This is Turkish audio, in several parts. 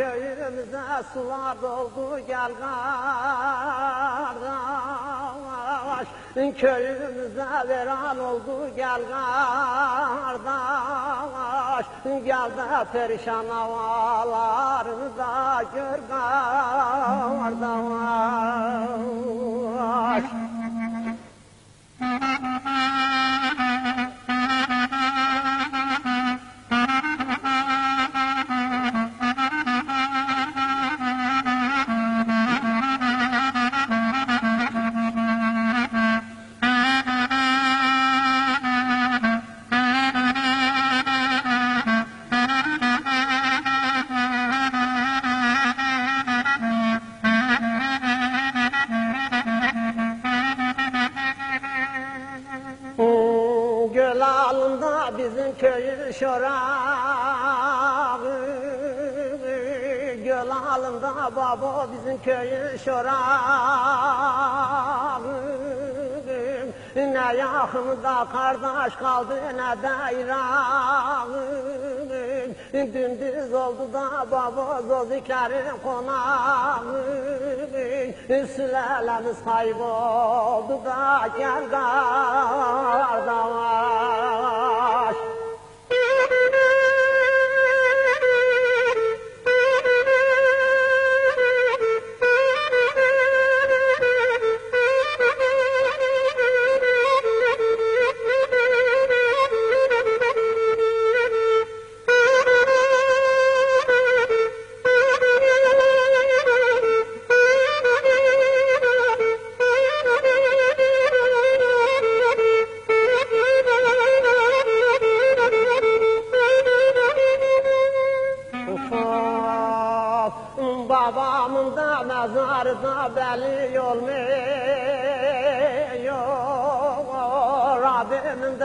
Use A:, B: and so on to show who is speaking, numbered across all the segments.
A: köyümüze sular doldu gel kardeş. Köyümüze veran oldu gel kardeş. Gel de perişan havalarını da gör kardeş bizim köyün şorağı. Göl alında baba bizim köyün şorağı. Ne yakında kardeş kaldı ne de İrağım Dündüz oldu da baba zoziklerin konağı. Sülalemiz kayboldu da gel kardeş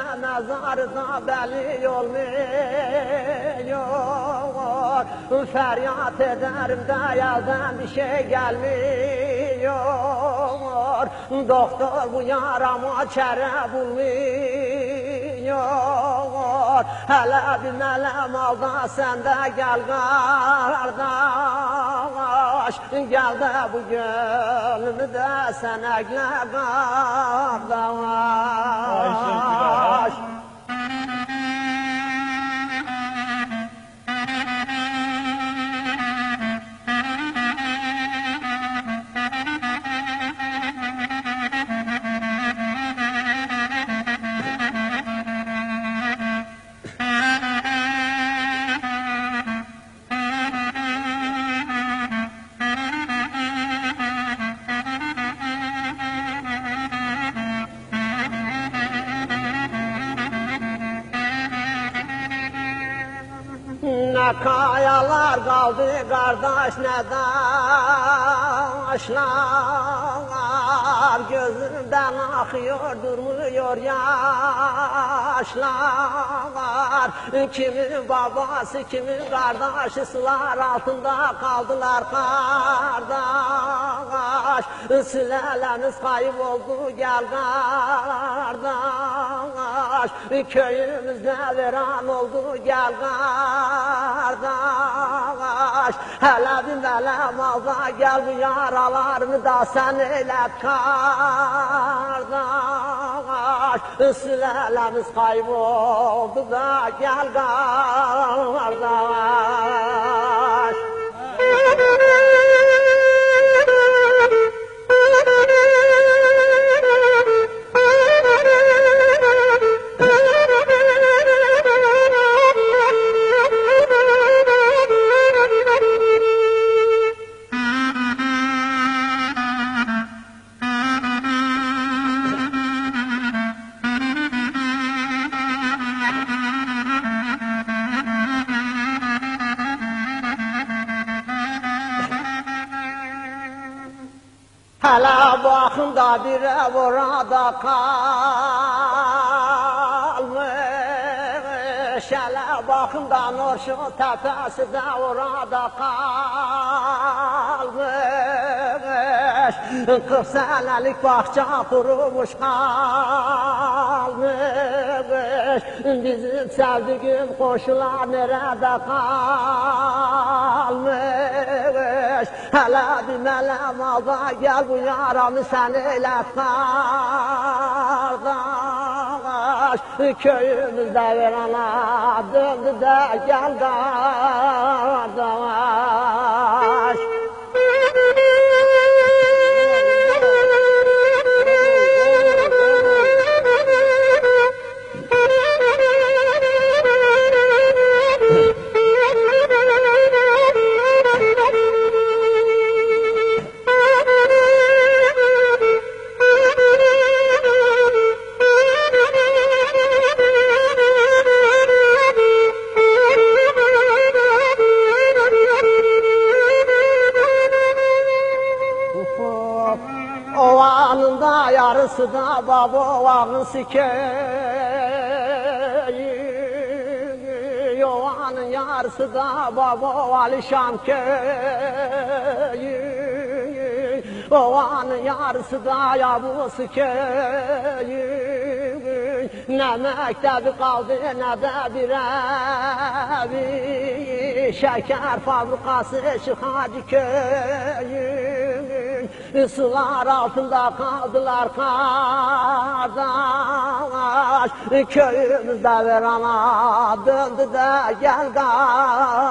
A: Da belli olmuyor Feryat ederim de yerden bir şey gelmiyor. Doktor bu yarama çare bulmuyor. Hele bir melem al da sen de gel kardeş Gel de bu gönlümü de sen ekle kardeş kayalar kaldı kardeş ne taşlar Gözümden akıyor durmuyor yaşlar. Kimin babası kimin kardeşi sular altında kaldılar kardeş. Sülalemiz kayboldu gel kardeş Köyümüzde veran oldu gel kardeş. Hele bir melem al da gel bu yaralarını da sen eylet kardeş. Sülalemiz kayboldu da gel kardeş Hele bakın da bir ev orada kalmış. Hele bakın da nur şu tepesi de orada kalmış. Kırk senelik bahçe kurumuş kalmış. Bizim sevdiğim koşular nerede kalmış Bir melem alda gel bu yaramı sen eyle kardeş Köyümüzde ver ana döndü de gel kardeş Yarısı da baba ovağın sikeyi Ovanın yarısı da baba ovalişan köyü Ovanın yarısı da yabu sikeyi Ne mektebi kaldı ne de bir evi. Şeker fabrikası şu Hacı köyü Sular altında kaldılar kardeş. Köyümüzde ver ana döndü de gel kardeş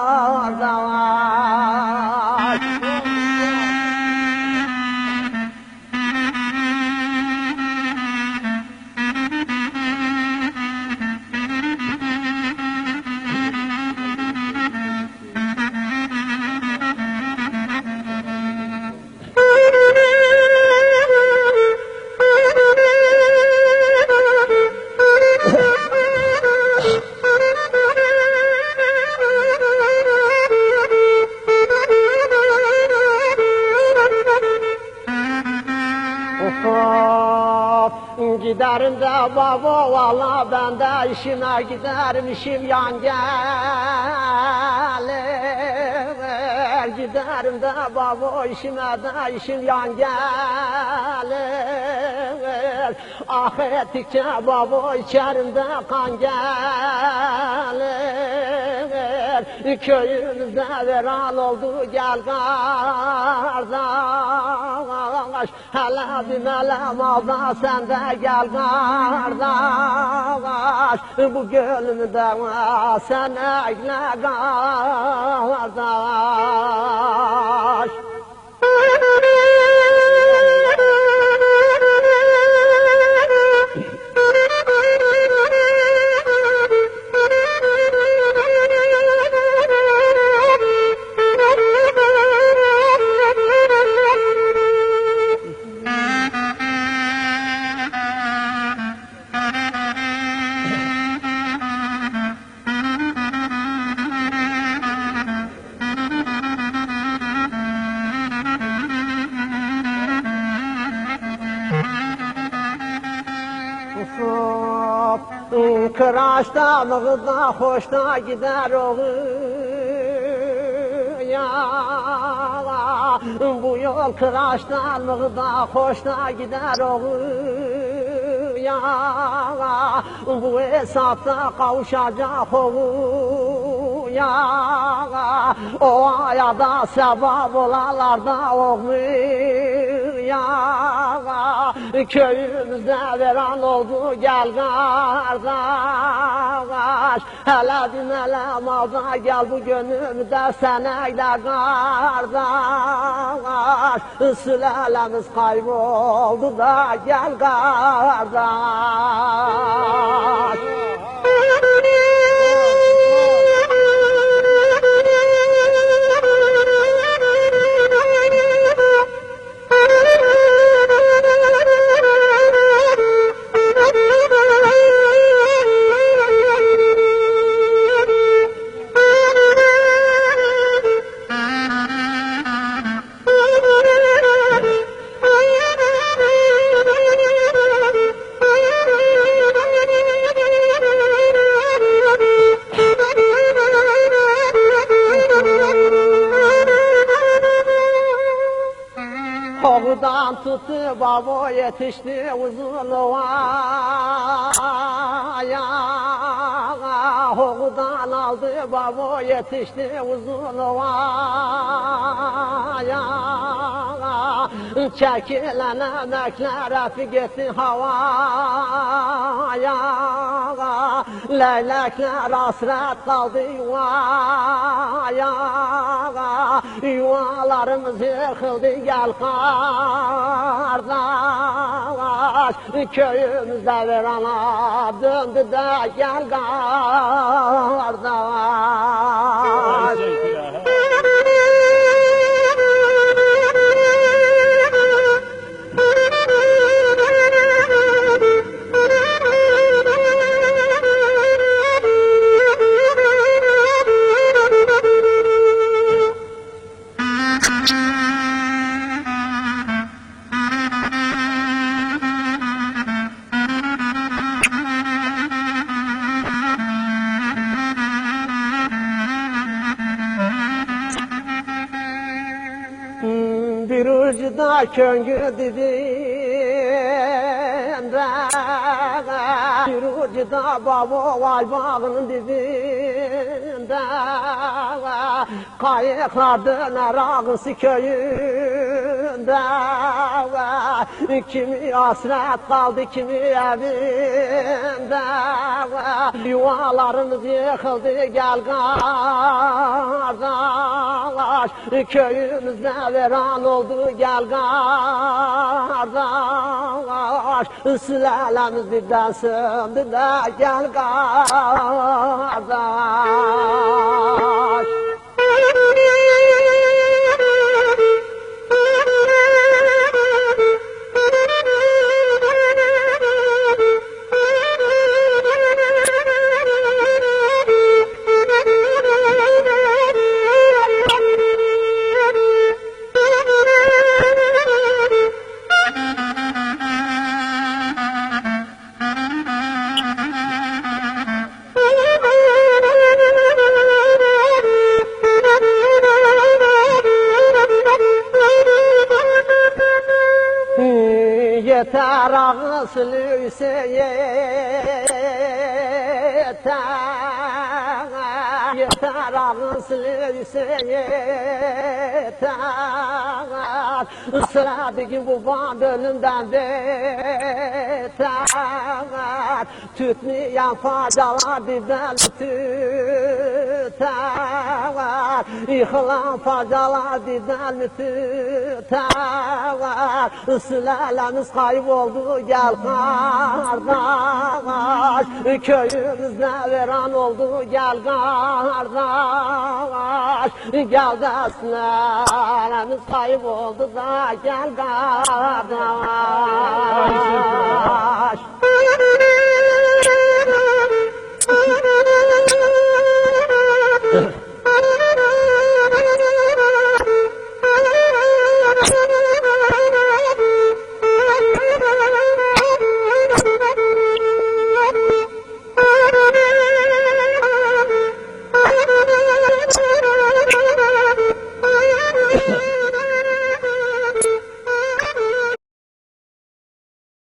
A: giderim de baba valla ben de işime giderim işim yan gelir Giderim de baba işime de işim yan gelir Ah ettikçe baba içerimde kan gelir Köyümüzde veran oldu gel kardeş Hele bir melem alda sen de gel kardeş Bu gönlümde sen eyle kardeş Ufuk, Kıraçta mığda hoşta gider oğul. Ya Bu yol kıraçtan mığda hoşta gider oğul. Ya Bu hesapta kavuşacak oğul. Ya O ayada sevap olalarda oğul ya Köyümüzde veran oldu gel kardeş Hele bir melem alda gel bu gönlümde sen eyle kardeş Sülalemiz kayboldu da gel kardeş tuttu baba? Yetişti uzun ovaya. Oğudan aldı baba yetişti uzun ovaya Çekilen emekler gitti havaya. Leylekler hasret kaldı yuvaya. Yuvalarımız yıkıldı gel kardeş. Köyümüzde bir ana döndü de gel kardeş Bir ucuda köngü dibinde Bir ucuda baba vay bağının dibinde Kayıklar döner köyünde Kimi hasret kaldı kimi evinde Yuvalarımız yıkıldı gel kardeş. Köyümüzde veran oldu gel kardeş. Sülalemiz birden söndü de gel kardeş Yeter ağıslıysa yeter Yeter ağıslıysa yeter Sıradaki bu van ölümden beter Tütmeyen facalar birden tüter Yıkılan facalar birden mi tüter Sülalemiz kayboldu gel kardeş. Köyümüzde veran oldu gel kardeş. Gel de sülalemiz kayboldu da gel kardeş